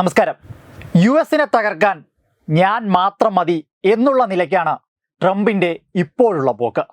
നമസ്കാരം. യു എസിനെ തകർക്കാൻ ഞാൻ മാത്രം മതി എന്നുള്ള നിലയ്ക്കാണ് ട്രംപിന്റെ ഇപ്പോഴുള്ള പോക്ക്.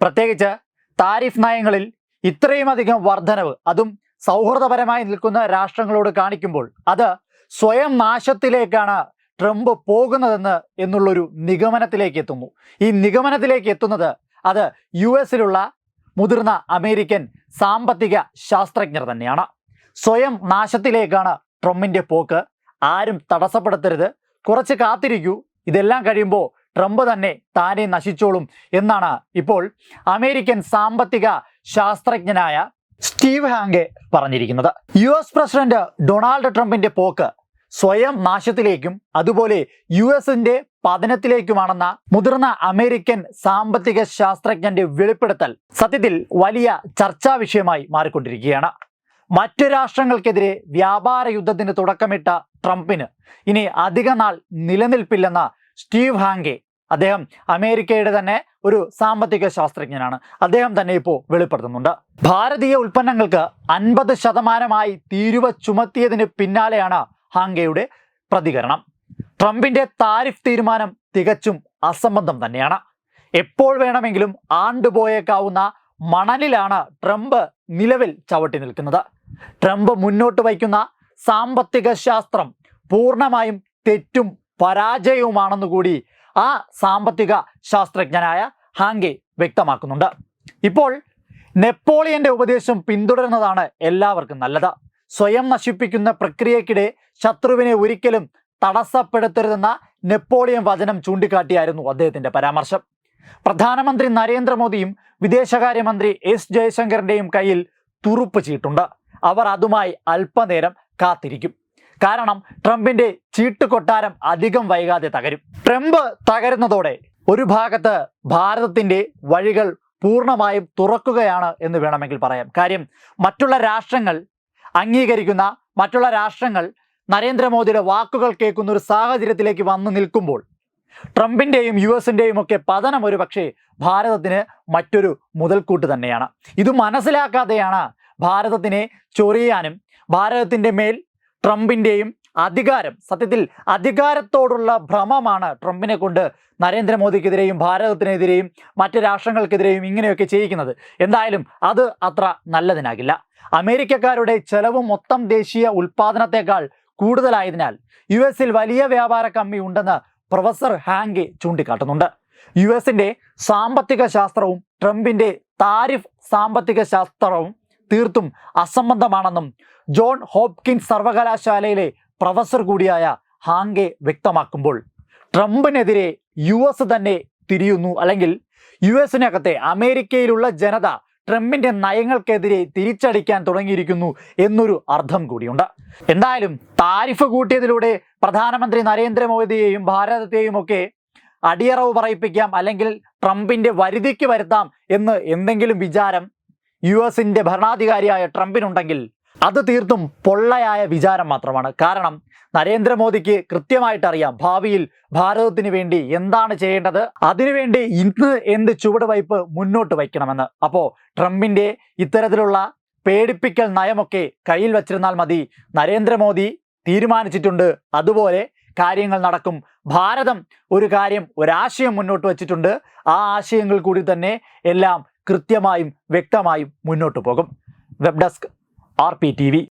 പ്രത്യേകിച്ച് താരിഫ് നയങ്ങളിൽ ഇത്രയുമധികം വർധനവ് അതും സൗഹൃദപരമായി നിൽക്കുന്ന രാഷ്ട്രങ്ങളോട് കാണിക്കുമ്പോൾ അത് സ്വയം നാശത്തിലേക്കാണ് ട്രംപ് പോകുന്നതെന്ന് എന്നുള്ളൊരു നിഗമനത്തിലേക്ക് എത്തുന്നു. ഈ നിഗമനത്തിലേക്ക് എത്തുന്നത് അത് യു എസിലുള്ള മുതിർന്ന അമേരിക്കൻ സാമ്പത്തിക ശാസ്ത്രജ്ഞർ തന്നെയാണ്. സ്വയം നാശത്തിലേക്കാണ് ട്രംപിന്റെ പോക്ക്. ആരും തടസ്സപ്പെടുത്തരുത്. കുറച്ച് കാത്തിരിക്കൂ. ഇതെല്ലാം കഴിയുമ്പോൾ ട്രംപ് തന്നെ താനെ നശിച്ചോളും എന്നാണ് ഇപ്പോൾ അമേരിക്കൻ സാമ്പത്തിക ശാസ്ത്രജ്ഞനായ സ്റ്റീവ് ഹാങ്കെ പറഞ്ഞിരിക്കുന്നത്. യു എസ് പ്രസിഡന്റ് ഡൊണാൾഡ് ട്രംപിന്റെ പോക്ക് സ്വയം നാശത്തിലേക്കും അതുപോലെ യു എസിന്റെ പതനത്തിലേക്കുമാണെന്ന മുതിർന്ന അമേരിക്കൻ സാമ്പത്തിക ശാസ്ത്രജ്ഞന്റെ വെളിപ്പെടുത്തൽ സത്യത്തിൽ വലിയ ചർച്ചാ വിഷയമായി മാറിക്കൊണ്ടിരിക്കുകയാണ്. മറ്റു രാഷ്ട്രങ്ങൾക്കെതിരെ വ്യാപാര യുദ്ധത്തിന് തുടക്കമിട്ട ട്രംപിന് ഇനി അധിക നാൾ നിലനിൽപ്പില്ലെന്ന സ്റ്റീവ് ഹാങ്കെ അദ്ദേഹം അമേരിക്കയുടെ തന്നെ ഒരു സാമ്പത്തിക ശാസ്ത്രജ്ഞനാണ്. അദ്ദേഹം തന്നെ ഇപ്പോൾ വെളിപ്പെടുത്തുന്നുണ്ട്. ഭാരതീയ ഉൽപ്പന്നങ്ങൾക്ക് അൻപത് ശതമാനമായി തീരുവ ചുമത്തിയതിന് പിന്നാലെയാണ് ഹാങ്കയുടെ പ്രതികരണം. ട്രംപിന്റെ താരിഫ് തീരുമാനം തികച്ചും അസംബന്ധം തന്നെയാണ്. എപ്പോൾ വേണമെങ്കിലും ആണ്ടുപോയേക്കാവുന്ന മണലിലാണ് ട്രംപ് നിലവിൽ ചവിട്ടി നിൽക്കുന്നത്. ട്രംപ് മുന്നോട്ട് വയ്ക്കുന്ന സാമ്പത്തിക ശാസ്ത്രം പൂർണമായും തെറ്റും പരാജയവുമാണെന്ന് കൂടി ആ സാമ്പത്തിക ശാസ്ത്രജ്ഞനായ ഹാങ്കെ വ്യക്തമാക്കുന്നുണ്ട്. ഇപ്പോൾ നെപ്പോളിയന്റെ ഉപദേശം പിന്തുടരുന്നതാണ് എല്ലാവർക്കും നല്ലത്. സ്വയം നശിപ്പിക്കുന്ന പ്രക്രിയക്കിടെ ശത്രുവിനെ ഒരിക്കലും തടസ്സപ്പെടുത്തരുതെന്ന നെപ്പോളിയൻ വചനം ചൂണ്ടിക്കാട്ടിയായിരുന്നു അദ്ദേഹത്തിന്റെ പരാമർശം. പ്രധാനമന്ത്രി നരേന്ദ്രമോദിയും വിദേശകാര്യമന്ത്രി എസ് ജയശങ്കറിന്റെയും കയ്യിൽ തുറുപ്പ് ചീട്ടുണ്ട്. അവർ അതുമായി അല്പനേരം കാത്തിരിക്കും. കാരണം ട്രംപിന്റെ ചീട്ട് കൊട്ടാരം അധികം വൈകാതെ തകരും. ട്രംപ് തകരുന്നതോടെ ഒരു ഭാഗത്ത് ഭാരതത്തിന്റെ വഴികൾ പൂർണമായും തുറക്കുകയാണ് എന്ന് വേണമെങ്കിൽ പറയാം. കാര്യം മറ്റുള്ള രാഷ്ട്രങ്ങൾ അംഗീകരിക്കുന്ന മറ്റുള്ള രാഷ്ട്രങ്ങൾ നരേന്ദ്രമോദിയുടെ വാക്കുകൾ കേൾക്കുന്ന ഒരു സാഹചര്യത്തിലേക്ക് വന്നു നിൽക്കുമ്പോൾ ട്രംപിന്റെയും യു എസിന്റെയും ഒക്കെ പതനം ഒരു പക്ഷേ ഭാരതത്തിന് മറ്റൊരു മുതൽക്കൂട്ട് തന്നെയാണ്. ഇത് മനസ്സിലാക്കാതെയാണ് ഭാരതത്തിനെ ചൊറിയാനും ഭാരതത്തിന്റെ മേൽ ട്രംപിന്റെയും അധികാരം സത്യത്തിൽ അധികാരത്തോടുള്ള ഭ്രമമാണ് ട്രംപിനെ കൊണ്ട് നരേന്ദ്രമോദിക്കെതിരെയും ഭാരതത്തിനെതിരെയും മറ്റ് രാഷ്ട്രങ്ങൾക്കെതിരെയും ഇങ്ങനെയൊക്കെ ചെയ്യിക്കുന്നത്. എന്തായാലും അത് അത്ര നല്ലതിനാകില്ല. അമേരിക്കക്കാരുടെ ചെലവ് മൊത്തം ദേശീയ ഉൽപാദനത്തെക്കാൾ കൂടുതലായതിനാൽ യു എസിൽ വലിയ വ്യാപാര കമ്മി ഉണ്ടെന്ന് പ്രൊഫസർ ഹാങ്കെ ചൂണ്ടിക്കാട്ടുന്നുണ്ട്. യു എസിന്റെ സാമ്പത്തിക ശാസ്ത്രവും ട്രംപിന്റെ താരിഫ് സാമ്പത്തിക ശാസ്ത്രവും തീർത്തും അസംബന്ധമാണെന്നും ജോൺ ഹോപ്കിൻസ് സർവകലാശാലയിലെ പ്രൊഫസർ കൂടിയായ ഹാങ്കെ വ്യക്തമാക്കുമ്പോൾ ട്രംപിനെതിരെ യു എസ് തന്നെ തിരിയുന്നു അല്ലെങ്കിൽ യു എസിനകത്തെ അമേരിക്കയിലുള്ള ജനത ട്രംപിന്റെ നയങ്ങൾക്കെതിരെ തിരിച്ചടിക്കാൻ തുടങ്ങിയിരിക്കുന്നു എന്നൊരു അർത്ഥം കൂടിയുണ്ട്. എന്തായാലും താരിഫ് കൂട്ടിയതിലൂടെ പ്രധാനമന്ത്രി നരേന്ദ്രമോദിയെയും ഭാരതത്തെയും ഒക്കെ അടിയറവ് പറയിപ്പിക്കാം അല്ലെങ്കിൽ ട്രംപിന്റെ വരുതിക്ക് വരുത്താം എന്ന് എന്തെങ്കിലും വിചാരം യു എസിന്റെ ഭരണാധികാരിയായ ട്രംപിനുണ്ടെങ്കിൽ അത് തീർത്തും പൊള്ളയായ വിചാരം മാത്രമാണ്. കാരണം നരേന്ദ്രമോദിക്ക് കൃത്യമായിട്ട് അറിയാം ഭാവിയിൽ ഭാരതത്തിന് വേണ്ടി എന്താണ് ചെയ്യേണ്ടത് അതിനുവേണ്ടി ഇന്ന് എന്ത് ചുവടുവയ്പ് മുന്നോട്ട് വയ്ക്കണമെന്ന്. അപ്പോൾ ട്രംപിന്റെ ഇത്തരത്തിലുള്ള പേടിപ്പിക്കൽ നയമൊക്കെ കയ്യിൽ വച്ചിരുന്നാൽ മതി. നരേന്ദ്രമോദി തീരുമാനിച്ചിട്ടുണ്ട് അതുപോലെ കാര്യങ്ങൾ നടക്കും. ഭാരതം ഒരു കാര്യം ഒരാശയം മുന്നോട്ട് വച്ചിട്ടുണ്ട്. ആ ആശയങ്ങൾ കൂടി തന്നെ എല്ലാം കൃത്യമായും വ്യക്തമായും മുന്നോട്ട് പോകും. Web desk R P T V.